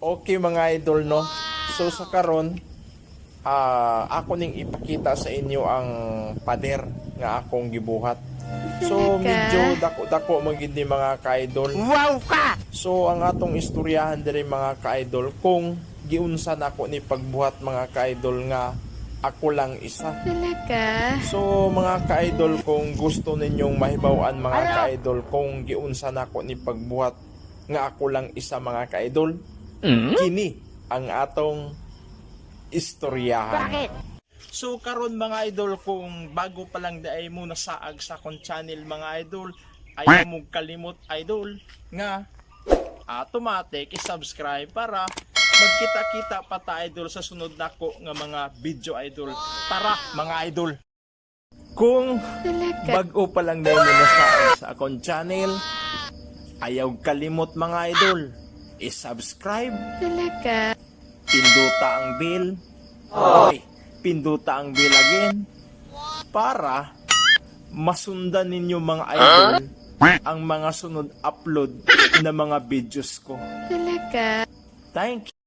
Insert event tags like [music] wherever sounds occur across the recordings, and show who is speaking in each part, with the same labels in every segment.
Speaker 1: Okay mga idol no. So sa karon ah ako ning ipakita sa inyo ang pader nga akong gibuhat. So medyo dako-dako magid ni mga ka-idol.
Speaker 2: Wow ka!
Speaker 1: So ang atong istoryahan diri mga ka-idol kung giunsa nako ni pagbuhat mga ka-idol nga ako lang isa.
Speaker 3: Talaga?
Speaker 1: So mga ka-idol kung gusto ninyong mahibawan mga ka-idol kung giunsa nako ni pagbuhat nga ako lang isa mga ka-idol kini ang atong istoryahan.
Speaker 2: Bakit?
Speaker 1: So karon mga idol kung bago pa lang daay mo nasaag sa akong channel mga idol ayaw mo kalimot idol nga automatic i-subscribe para magkita-kita pa ta idol sa sunod nako nga mga video idol. Tara mga idol. Kung bago pa lang dahil mo nasaag sa akong channel ayaw kalimot mga idol i-subscribe
Speaker 3: Talaga?
Speaker 1: pinduta ang bell. Okay, pinduta ang bell again para masundan ninyo mga idol ang mga sunod upload na mga videos ko.
Speaker 3: Talaga?
Speaker 1: Thank you.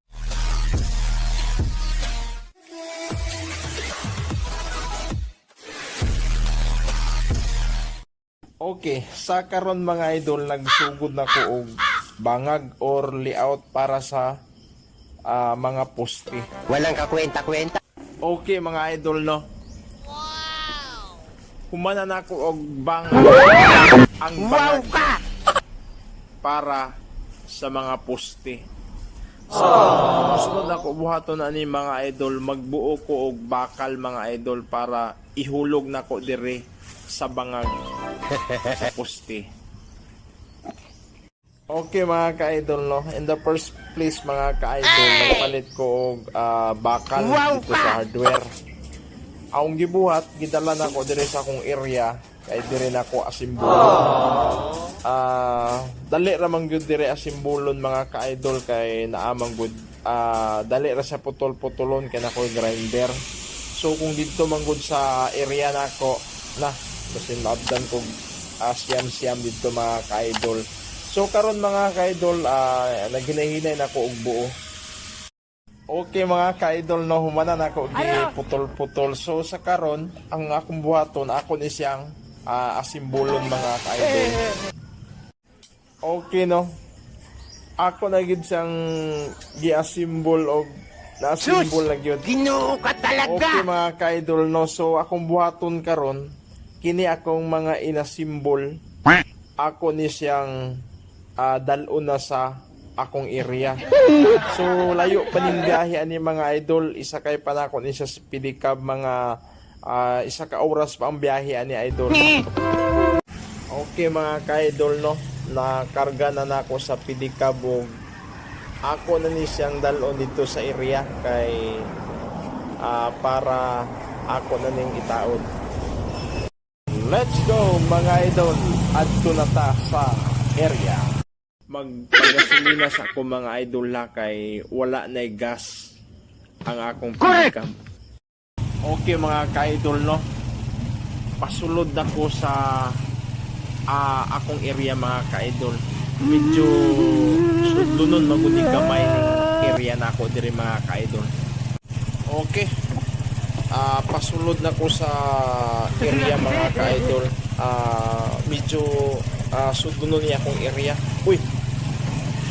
Speaker 1: Okay, sa karon mga idol nagsugod na ko og bangag or layout para sa ah, mga poste.
Speaker 2: Walang kakwenta-kwenta.
Speaker 1: Okay mga idol no. Humana na ako og bang ang
Speaker 2: Wow
Speaker 1: bangag
Speaker 2: ka!
Speaker 1: para sa mga poste. So, sunod ako buhaton na ni mga idol, magbuo ko og bakal mga idol para ihulog na ko dire sa bangag sa poste. Okay mga ka-idol no. In the first place mga ka-idol, nagpalit ko og ah, bakal
Speaker 2: Wow
Speaker 1: dito sa hardware. Akong gibuhat, gidala na ko dire sa akong area kay dire na ko asimbolo. Ah, dali ra man gyud dire asimbolon mga ka-idol kay naamang good. Ah, dali ra sa putol-putulon kay nako grinder. So kung dito man gud sa area nako na kasi maabdan ko uh, siyam-siyam dito mga ka-idol. So karon mga ka-idol, ah, naghinahinay na ko og buo. Okay mga ka-idol no humana na ako gi putol-putol. So sa karon ang akong buhaton ako ni siyang ah, asimbolon mga ka-idol. Okay no. Ako na gid siyang gi-asimbol og na-asimbol na gyud.
Speaker 2: Ginoo ka talaga!
Speaker 1: Okay mga ka-idol no. So akong buhaton karon kini akong mga inasimbol. Ako ni siyang ah, dalon na sa akong area. So layo pa ning biyahe ani mga idol, isa kay pa nako ni sa Pilikab mga ah, isa ka oras pa ang biyahe ani idol. Okay mga ka-idol no, nakarga na nako sa Pilikab ug ako na ni siyang dalon dito sa area kay ah, para ako na ning itaod. Let's go mga idol adto na ta sa area. Magpagasolina sa ako mga idol la kay wala na gas ang akong pinikam. Okay mga ka-idol no. Pasulod na ko sa ah, akong area mga ka-idol. Medyo sudlunon magudi gamay area na ako diri mga ka-idol. Okay. Ah, pasulod na ko sa area mga ka-idol. Ah, medyo ah, sudlunon niya akong area. Uy.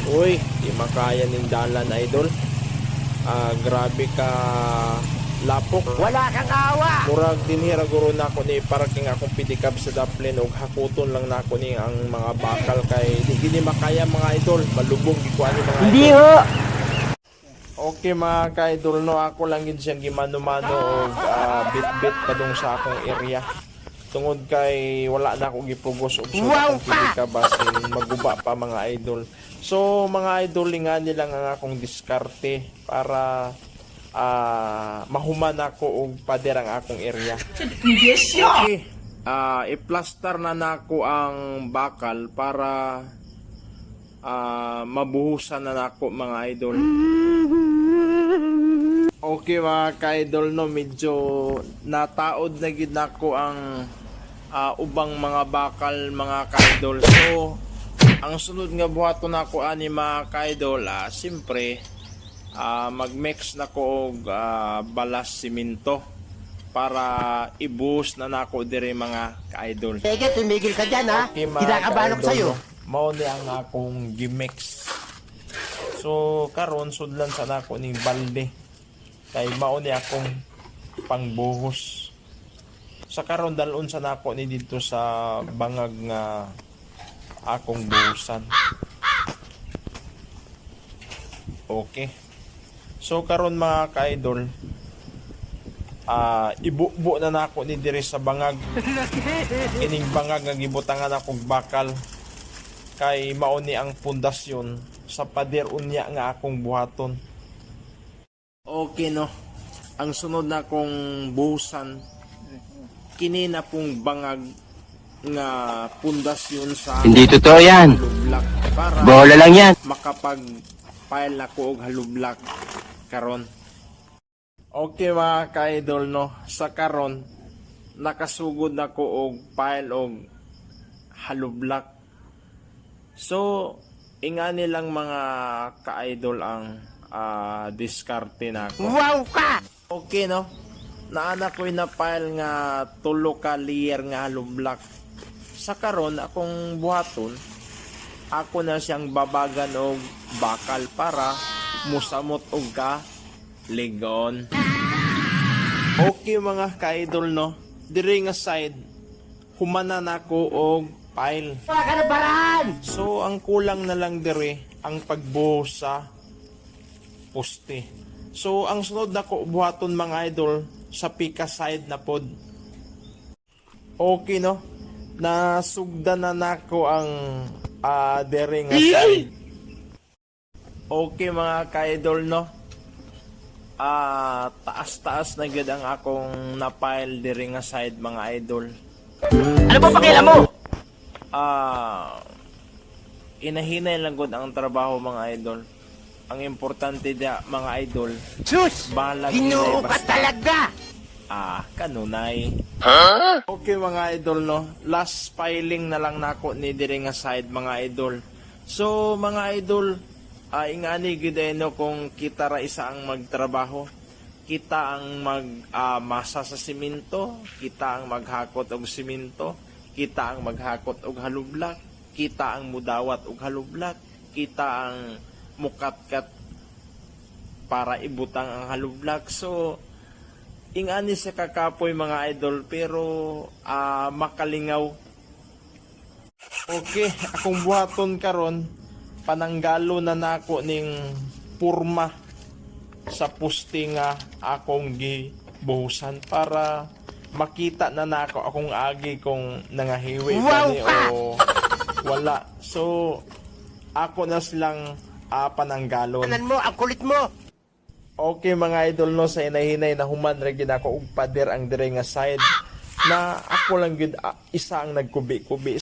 Speaker 1: Uy, di makaya ning dalan idol. Ah, grabe ka lapok.
Speaker 2: Wala kang awa!
Speaker 1: Murag dinhira guro na ako ni parking akong pitikab sa Dublin ug hakuton lang na ako ni ang mga bakal kay di gini makaya mga idol malubog gikuan ni mga
Speaker 2: Hindi
Speaker 1: idol.
Speaker 2: ho!
Speaker 1: Okay mga ka-idol no ako lang gid siyang gimano-mano og ah, bit-bit padung sa akong area. Tungod kay wala na ako gipugos og
Speaker 2: Wow
Speaker 1: ang pitikab basin maguba pa mga idol. So mga idol lingan nilang ang akong diskarte para ah mahuman ako og pader ang akong area. Okay. Ah, i-plaster na nako ang bakal para ah, mabuhusan na nako mga idol. Okay mga ka-idol no, medyo nataod na gid nako ang ah, ubang mga bakal mga ka-idol. So, Ang sunod nga buhaton nako ani mga kaidol, ah, simpre ah, mag-mix na ko og ah, balas simento para i-boost na nako diri mga kaidol.
Speaker 2: Sige, tumigil ka dyan ha.
Speaker 1: Okay, mga
Speaker 2: Kinakabahan ko
Speaker 1: ka-idol,
Speaker 2: sa'yo.
Speaker 1: no? Mao ni ang akong gimix. So karon sudlan sa nako ning balde. Kay mao ni akong pangbuhos. Sa karon dalon sa nako ni dito sa bangag nga akong buhusan. Okay. So karon mga ka-idol, ah ibubo na nako ni diri sa bangag [laughs] ining bangag nga gibutangan akong bakal kay mao ni ang pundasyon sa pader unya nga akong buhaton okay no ang sunod na kong buhusan kini na pong bangag nga pundasyon sa
Speaker 2: Hindi totoo yan.
Speaker 1: halublak para
Speaker 2: Bola lang yan.
Speaker 1: makapag file na ko og halublak karon Okay mga ka-idol no, sa karon nakasugod na ko og file og halublak. So, ingani lang mga ka-idol ang ah, diskarte nako.
Speaker 2: Wow ka!
Speaker 1: Okay no. Naana ko na file nga tulo ka layer nga halublak. Sa karon akong buhaton, ako na siyang babagan og bakal para musamot og ka ligon. Okay mga ka-idol no. Diri nga side humana nako og file. So, ang kulang na lang dire ang pagbuhos sa poste. So, ang sunod na ko buhaton mga idol sa pika side na pod. Okay no? Nasugda na nako ang ah dire nga side. Okay mga ka-idol no? Ah, taas-taas na gid ang akong na-file dire nga side mga idol.
Speaker 2: Ano ba pakialam mo?
Speaker 1: Ah, inahinay lang gud ang trabaho mga idol. Ang importante dia mga idol,
Speaker 2: Sus!
Speaker 1: balag
Speaker 2: Ginoo ka talaga!
Speaker 1: Ah, kanunay. Okay mga idol no, last filing na lang nako ni diri nga side mga idol. So mga idol, ah, ingani gid no kung kita ra isa ang magtrabaho. Kita ang mag ah, masa sa simento, kita ang maghakot og simento, kita ang maghakot og halublak, kita ang mudawat og halublak, kita ang mukatkat para ibutang ang halublak. So, ingani sa kakapoy mga idol pero ah, makalingaw. Okay akong buhaton karon pananggalo na nako ning purma sa puste nga akong gibuhusan para makita na nako akong agi kung nangahiwi
Speaker 2: Wow!
Speaker 1: ni o [laughs] wala. So ako na silang ah, pananggalo
Speaker 2: Tanan mo, ang kulit mo!
Speaker 1: Okay mga idol no sa inahinay na human ra gid ako og pader ang dire nga side na ako lang gid ah, isa ang nagkubi-kubi